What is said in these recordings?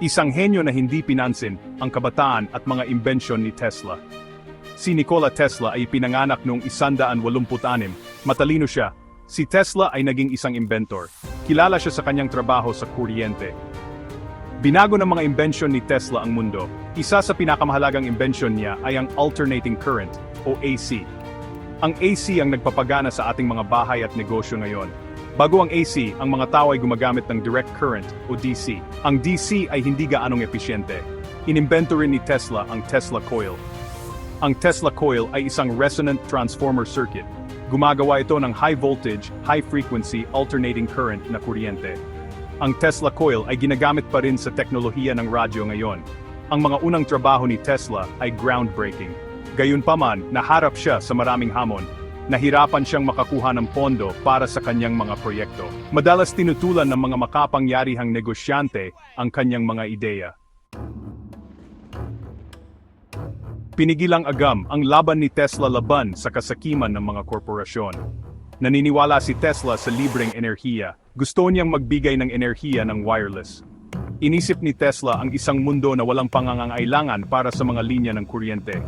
Isang henyo na hindi pinansin ang kabataan at mga imbensyon ni Tesla. Si Nikola Tesla ay pinanganak noong 186, matalino siya. Si Tesla ay naging isang inventor. Kilala siya sa kanyang trabaho sa kuryente. Binago ng mga imbensyon ni Tesla ang mundo. Isa sa pinakamahalagang imbensyon niya ay ang alternating current o AC. Ang AC ang nagpapagana sa ating mga bahay at negosyo ngayon. Bago ang AC, ang mga tao ay gumagamit ng direct current o DC. Ang DC ay hindi gaanong episyente. Inimbento rin ni Tesla ang Tesla coil. Ang Tesla coil ay isang resonant transformer circuit. Gumagawa ito ng high voltage, high frequency alternating current na kuryente. Ang Tesla coil ay ginagamit pa rin sa teknolohiya ng radyo ngayon. Ang mga unang trabaho ni Tesla ay groundbreaking. Gayunpaman, naharap siya sa maraming hamon. Nahirapan siyang makakuha ng pondo para sa kanyang mga proyekto. Madalas tinutulan ng mga makapangyarihang negosyante ang kanyang mga ideya. Pinigilang agam ang laban ni Tesla laban sa kasakiman ng mga korporasyon. Naniniwala si Tesla sa libreng enerhiya. Gusto niyang magbigay ng enerhiya ng wireless. Inisip ni Tesla ang isang mundo na walang pangangailangan para sa mga linya ng kuryente.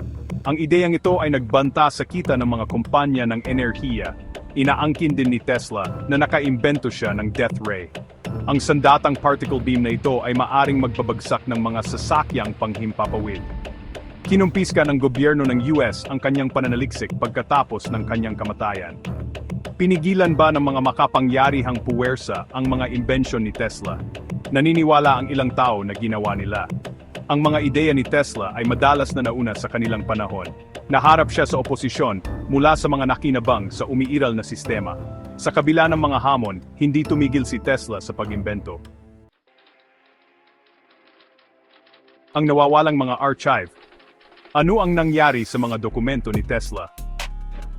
Ang ideyang ito ay nagbanta sa kita ng mga kumpanya ng enerhiya. Inaangkin din ni Tesla na nakaimbento siya ng death ray. Ang sandatang particle beam na ito ay maaring magbabagsak ng mga sasakyang panghimpapawid. Kinumpiska ng gobyerno ng US ang kanyang pananaliksik pagkatapos ng kanyang kamatayan. Pinigilan ba ng mga makapangyarihang puwersa ang mga imbensyon ni Tesla? Naniniwala ang ilang tao na ginawa nila. Ang mga ideya ni Tesla ay madalas na nauna sa kanilang panahon. Naharap siya sa oposisyon mula sa mga nakinabang sa umiiral na sistema. Sa kabila ng mga hamon, hindi tumigil si Tesla sa pag-imbento. Ang nawawalang mga archive. Ano ang nangyari sa mga dokumento ni Tesla?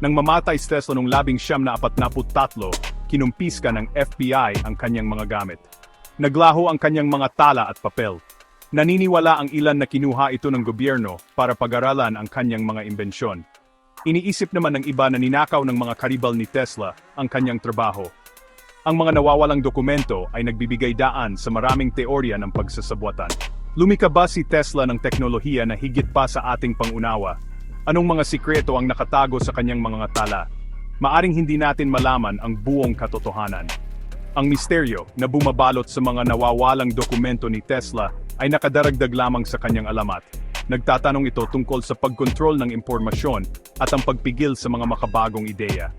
Nang mamatay si Tesla noong labing siyam na apat na tatlo, kinumpiska ng FBI ang kanyang mga gamit. Naglaho ang kanyang mga tala at papel. Naniniwala ang ilan na kinuha ito ng gobyerno para pag-aralan ang kanyang mga imbensyon. Iniisip naman ng iba na ninakaw ng mga karibal ni Tesla ang kanyang trabaho. Ang mga nawawalang dokumento ay nagbibigay daan sa maraming teorya ng pagsasabwatan. Lumika ba si Tesla ng teknolohiya na higit pa sa ating pangunawa? Anong mga sikreto ang nakatago sa kanyang mga tala? Maaring hindi natin malaman ang buong katotohanan. Ang misteryo na bumabalot sa mga nawawalang dokumento ni Tesla ay nakadaragdag lamang sa kanyang alamat. Nagtatanong ito tungkol sa pagkontrol ng impormasyon at ang pagpigil sa mga makabagong ideya.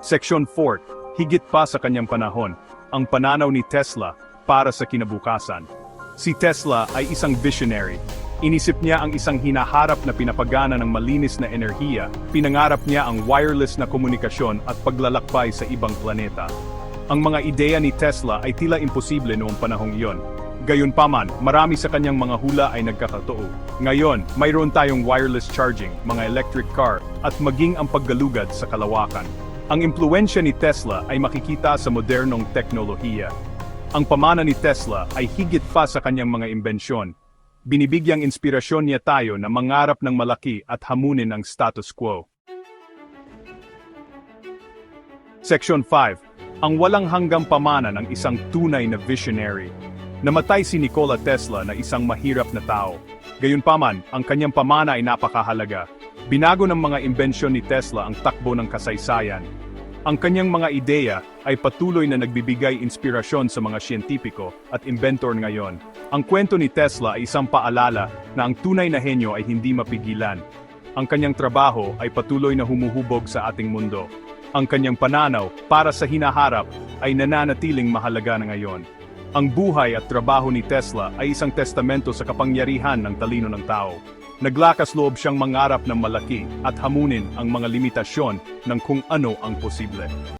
Section 4. Higit pa sa kanyang panahon, ang pananaw ni Tesla para sa kinabukasan. Si Tesla ay isang visionary. Inisip niya ang isang hinaharap na pinapagana ng malinis na enerhiya, pinangarap niya ang wireless na komunikasyon at paglalakbay sa ibang planeta. Ang mga ideya ni Tesla ay tila imposible noong panahong iyon. Gayunpaman, marami sa kanyang mga hula ay nagkakatoo. Ngayon, mayroon tayong wireless charging, mga electric car, at maging ang paggalugad sa kalawakan. Ang impluensya ni Tesla ay makikita sa modernong teknolohiya. Ang pamana ni Tesla ay higit pa sa kanyang mga imbensyon. Binibigyang inspirasyon niya tayo na mangarap ng malaki at hamunin ang status quo. Section 5. Ang walang hanggang pamana ng isang tunay na visionary. Namatay si Nikola Tesla na isang mahirap na tao. Gayunpaman, ang kanyang pamana ay napakahalaga. Binago ng mga imbensyon ni Tesla ang takbo ng kasaysayan. Ang kanyang mga ideya ay patuloy na nagbibigay inspirasyon sa mga siyentipiko at inventor ngayon. Ang kwento ni Tesla ay isang paalala na ang tunay na henyo ay hindi mapigilan. Ang kanyang trabaho ay patuloy na humuhubog sa ating mundo. Ang kanyang pananaw para sa hinaharap ay nananatiling mahalaga na ngayon. Ang buhay at trabaho ni Tesla ay isang testamento sa kapangyarihan ng talino ng tao. Naglakas loob siyang mangarap ng malaki at hamunin ang mga limitasyon ng kung ano ang posible.